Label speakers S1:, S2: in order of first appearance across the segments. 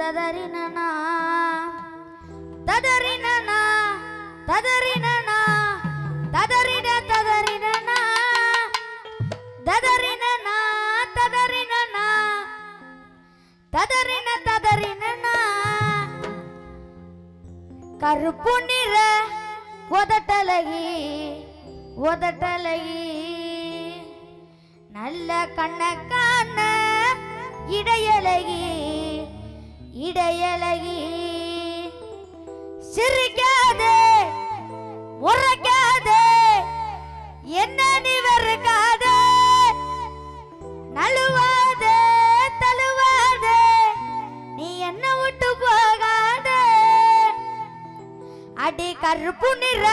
S1: ததறினனா? ததறினனா? ததறினனா? ததறின ததறினனா? ததறினனா? ததறினனா? ததறின ததறினனா? கருப்பு நிற உதட்டலகி உதட்டலகி நல்ல கண்ணக்கான இடையழகி இடையழகி சிரிக்காதே உரைக்காதே என்ன நீ வெறுக்காதே? நழுவாதே தழுவாதே நீ என்ன விட்டு போகாதே? அடி கருப்பு நிற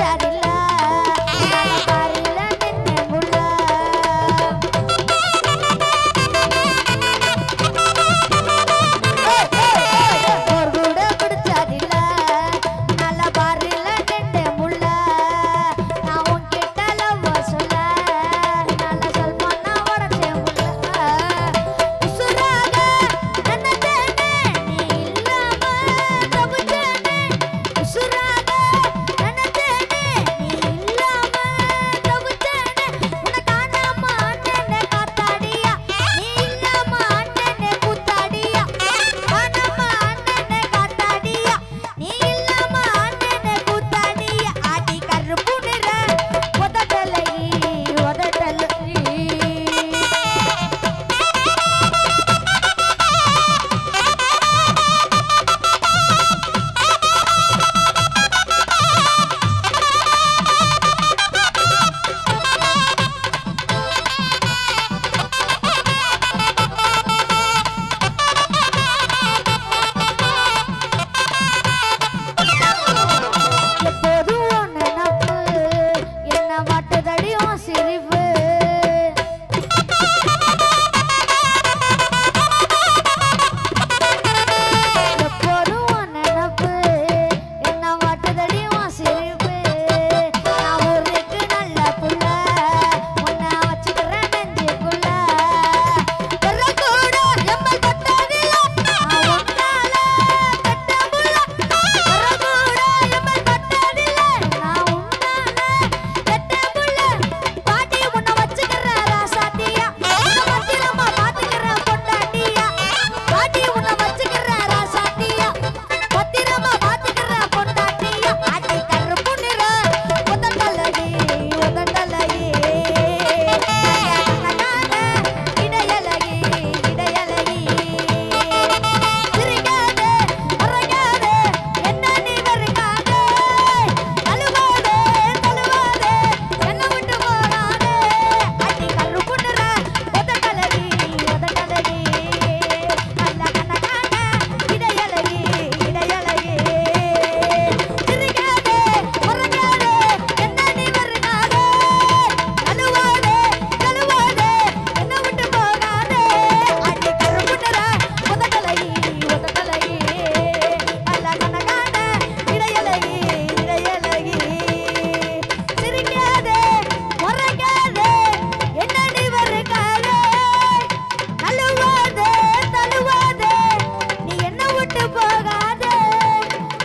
S1: daddy.